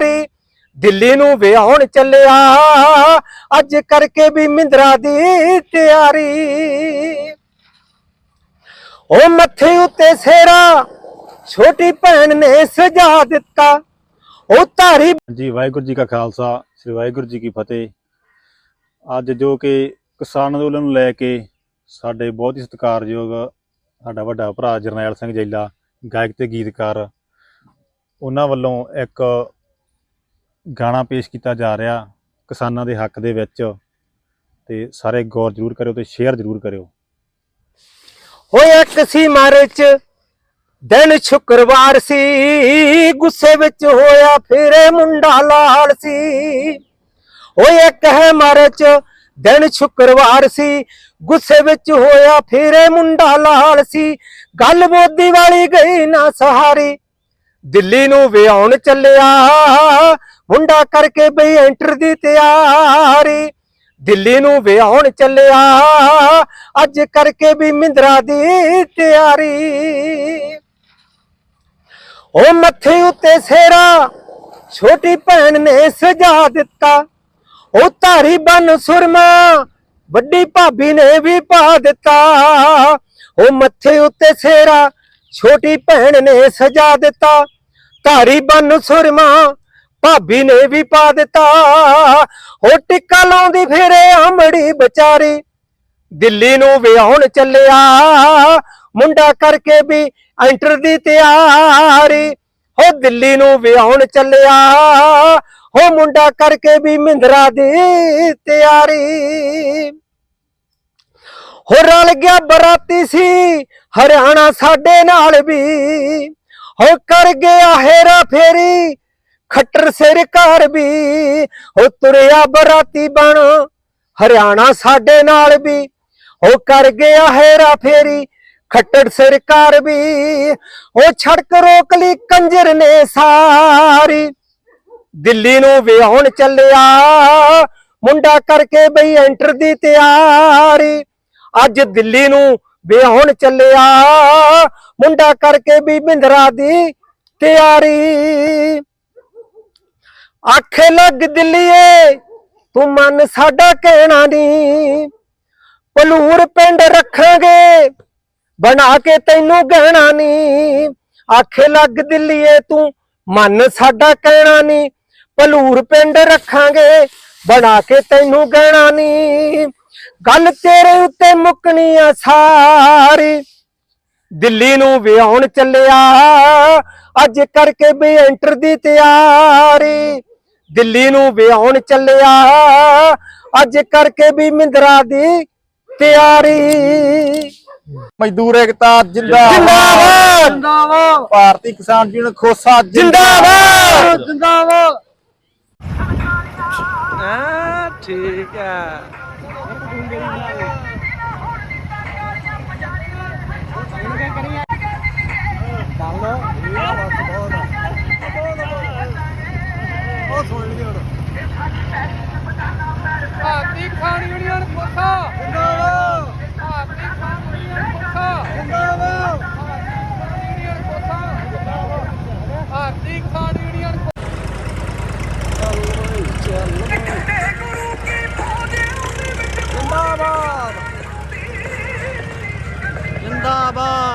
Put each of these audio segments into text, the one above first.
ਤਿਆਰੀ ਦਿੱਲੀ ਨੂੰ ਵਿਆਹਣ ਚੱਲਿਆ। ਅੱਜ ਕਰਕੇ ਵੀ ਮਿੰਦਰਾ ਦੀ ਤਿਆਰੀ। ਉਹ ਮੱਥੇ ਉੱਤੇ ਸੇਰਾ, ਛੋਟੀ ਭੈਣ ਨੇ ਸਜਾ ਦਿੱਤਾ। ਉਹ ਧਾਰੀ ਜੀ, ਵਾਹਿਗੁਰੂ ਜੀ ਕਾ ਖਾਲਸਾ, ਸ੍ਰੀ ਵਾਹਿਗੁਰੂ ਜੀ ਕੀ ਫਤਿਹ। ਅੱਜ ਜੋ ਕਿ ਕਿਸਾਨ ਅੰਦੋਲਨ ਨੂੰ ਲੈ ਕੇ ਸਾਡੇ ਬਹੁਤ ਹੀ ਸਤਿਕਾਰਯੋਗ ਸਾਡਾ ਵੱਡਾ ਭਰਾ ਜਰਨੈਲ ਸਿੰਘ ਜੈਲਾ, ਗਾਇਕ ਤੇ ਗੀਤਕਾਰ, ਉਹਨਾਂ ਵੱਲੋਂ ਇੱਕ ਗਾਣਾ ਪੇਸ਼ ਕੀਤਾ ਜਾ ਰਿਹਾ ਕਿਸਾਨਾਂ ਦੇ ਹੱਕ ਦੇ ਵਿੱਚ ਤੇ ਸਾਰੇ ਗੌਰ ਜ਼ਰੂਰ ਕਰਿਓ ਤੇ ਸ਼ੇਅਰ ਜ਼ਰੂਰ ਕਰਿਓ। ਹੋਇਆ ਕਸੀ ਮਾਰਚ ਦਿਨ ਸ਼ੁੱਕਰਵਾਰ ਸੀ, ਗੁੱਸੇ ਵਿੱਚ ਹੋਇਆ ਫਿਰੇ ਮੁੰਡਾ ਲਾਲ ਸੀ। ਹੋਇਆ ਕਹਿ ਮਾਰਚ ਦਿਨ ਸ਼ੁੱਕਰਵਾਰ ਸੀ, ਗੁੱਸੇ ਵਿੱਚ ਹੋਇਆ ਫਿਰੇ ਮੁੰਡਾ ਲਾਲ ਸੀ। ਗੱਲ ਮੋਦੀ ਵਾਲੀ ਗਈ ਨਾ ਸਹਾਰੀ, ਦਿੱਲੀ ਨੂੰ ਵਿਆਹਣ ਚੱਲਿਆ ਮੁੰਡਾ ਕਰਕੇ ਬਈ ਐਂਟਰ ਦੀ ਤਿਆਰੀ। ਦਿੱਲੀ ਨੂੰ ਵਿਆਹਣ ਚੱਲਿਆ। ਅੱਜ ਕਰਕੇ ਵੀ ਮਿੰਦਰਾ ਦੀ ਤਿਆਰੀ। ਉਹ ਮੱਥੇ ਉੱਤੇ ਸੇਰਾ, ਛੋਟੀ ਭੈਣ ਨੇ ਸਜਾ ਦਿੱਤਾ। ਉਹ ਧਾਰੀ ਬਨ ਸੁਰਮਾ, ਵੱਡੀ ਭਾਬੀ ਨੇ ਵੀ ਪਾ ਦਿੱਤਾ। ਉਹ ਮੱਥੇ ਉੱਤੇ ਸੇਰਾ, ਛੋਟੀ ਭੈਣ ਨੇ ਸਜਾ ਦਿੱਤਾ। ਧਾਰੀ ਬਨ ਸੁਰਮਾ ਭਾਬੀ ਨੇ ਵੀ ਪਾ ਦਿੱਤਾ। ਉਹ ਟਿੱਕਾ ਲਾਉਂਦੀ ਫਿਰੇ ਆਮੜੀ ਵਿਚਾਰੀ। ਦਿੱਲੀ ਨੂੰ ਵਿਆਹਣ ਚੱਲਿਆ। ਮੁੰਡਾ ਕਰਕੇ ਵੀ ਐਂਟਰ ਦੀ ਤਿਆਰੀ। ਹੋ ਦਿੱਲੀ ਨੂੰ ਵਿਆਹਣ ਚੱਲਿਆ। ਹੋ ਮੁੰਡਾ ਕਰਕੇ ਵੀ ਮਿੰਦਰਾ ਦੀ ਤਿਆਰੀ। ਹੋ ਰਲ ਗਿਆ ਬਰਾਤੀ ਸੀ, ਹਰਿਆਣਾ ਸਾਡੇ ਨਾਲ ਵੀ। ਹੋ ਕਰ ਗਿਆ ਹੇਰਾ ਫੇਰੀ। ਖੱਟਰ ਸਿਰ ਘਰ ਵੀ, ਹੋ ਤੁਰਿਆ ਬਰਾਤੀ ਬਣ, ਹਰਿਆਣਾ ਸਾਡੇ ਨਾਲ ਵੀ, ਹੋ ਕਰ ਗਿਆ ਹੇਰਾ ਫੇਰੀ ਖੱਟੜ ਸਰਕਾਰ ਵੀ ਉਹ ਛੜਕ ਰੋਕ ਲਈ ਕੰਜਰ ਨੇ ਸਾਰੀ, ਦਿੱਲੀ ਨੂੰ ਵਿਆਹਣ ਚੱਲਿਆ, ਮੁੰਡਾ ਕਰਕੇ ਬਈ ਐਂਟਰ ਦੀ ਤਿਆਰੀ, ਅੱਜ ਦਿੱਲੀ ਨੂੰ ਵਿਆਹਣ ਚੱਲਿਆ, ਮੁੰਡਾ ਕਰਕੇ ਵੀ ਬਿੰਦਰਾ ਦੀ ਤਿਆਰੀ। ਆਖੇ ਲੱਗ ਦਿੱਲੀਏ, ਤੂੰ ਮਨ ਸਾਡਾ ਕਹਿਣਾ ਨਹੀਂ ਪਲੂਰ ਪਿੰਡ ਰੱਖਾਂਗੇ, ਬਣਾ ਕੇ ਤੈਨੂੰ ਗਹਿਣਾ ਨਹੀਂ ਆਖੇ ਲੱਗ ਦਿੱਲੀਏ, ਤੂੰ ਮਨ ਸਾਡਾ ਕਹਿਣਾ ਨਹੀਂ ਪਲੂਰ ਪਿੰਡ ਰੱਖਾਂਗੇ, ਬਣਾ ਕੇ ਤੈਨੂੰ ਗਹਿਣਾ ਨਹੀਂ ਗੱਲ ਤੇਰੇ ਉੱਤੇ ਮੁੱਕਣੀ ਆ ਸਾਰੀ। ਦਿੱਲੀ ਨੂੰ ਵਿਆਹਣ ਚੱਲਿਆ, ਅੱਜ ਕਰਕੇ ਵੀ ਐਂਟਰ ਦੀ ਤਿਆਰੀ। ਦਿੱਲੀ ਨੂੰ ਵਿਆਹਣ ਚੱਲਿਆ। ਅੱਜ ਕਰਕੇ ਵੀ ਮਿੰਦਰਾ ਦੀ ਤਿਆਰੀ। ਮਜ਼ਦੂਰ ਏਕਤਾ ਜਿੰਦਾਬਾਦ। ਜਿੰਦਾਬਾਦ। ਜਿੰਦਾਬਾਦ। ਭਾਰਤੀ ਕਿਸਾਨ ਯੂਨੀਅਨ ਖੋਸਾ ਜਿੰਦਾਬਾਦ। ਜਿੰਦਾਬਾਦ। ਹਾਂ ਠੀਕ ਹੈ ਭਾਰਤੀ ਖਾਣ ਯੂਨੀਅਨ ਕੋਸਾ ਜਿੰਦਾਬਾਦ ਭਾਰਤੀ ਖਾਣ ਯੂਨੀਅਨ ਕੋਸਾ ਜਿੰਦਾਬਾਦ ਭਾਰਤੀ ਖਾਣ ਯੂਨੀਅਨ ਜਿੰਦਾਬਾਦ ਜਿੰਦਾਬਾਦ। ਜਿੰਦਾਬਾਦ।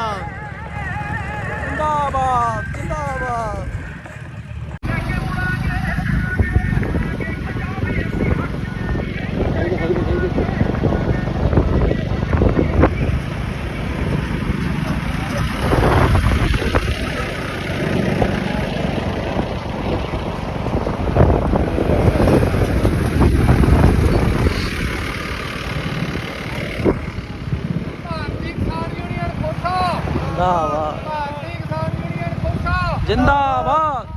ਜਿੰਦਾਬਾਦ। ਜਿੰਦਾਬਾਦ।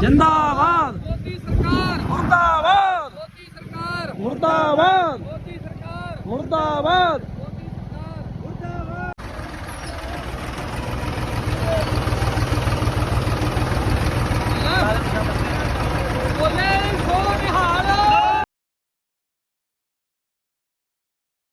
ਜਿੰਦਾਬਾਦ। ਮੋਦੀ ਸਰਕਾਰ। ਮੁਰਦਾਬਾਦ। ਮੋਦੀ ਸਰਕਾਰ। ਮੁਰਦਾਬਾਦ। ਮੋਦੀ ਸਰਕਾਰ। ਮੁਰਦਾਬਾਦ।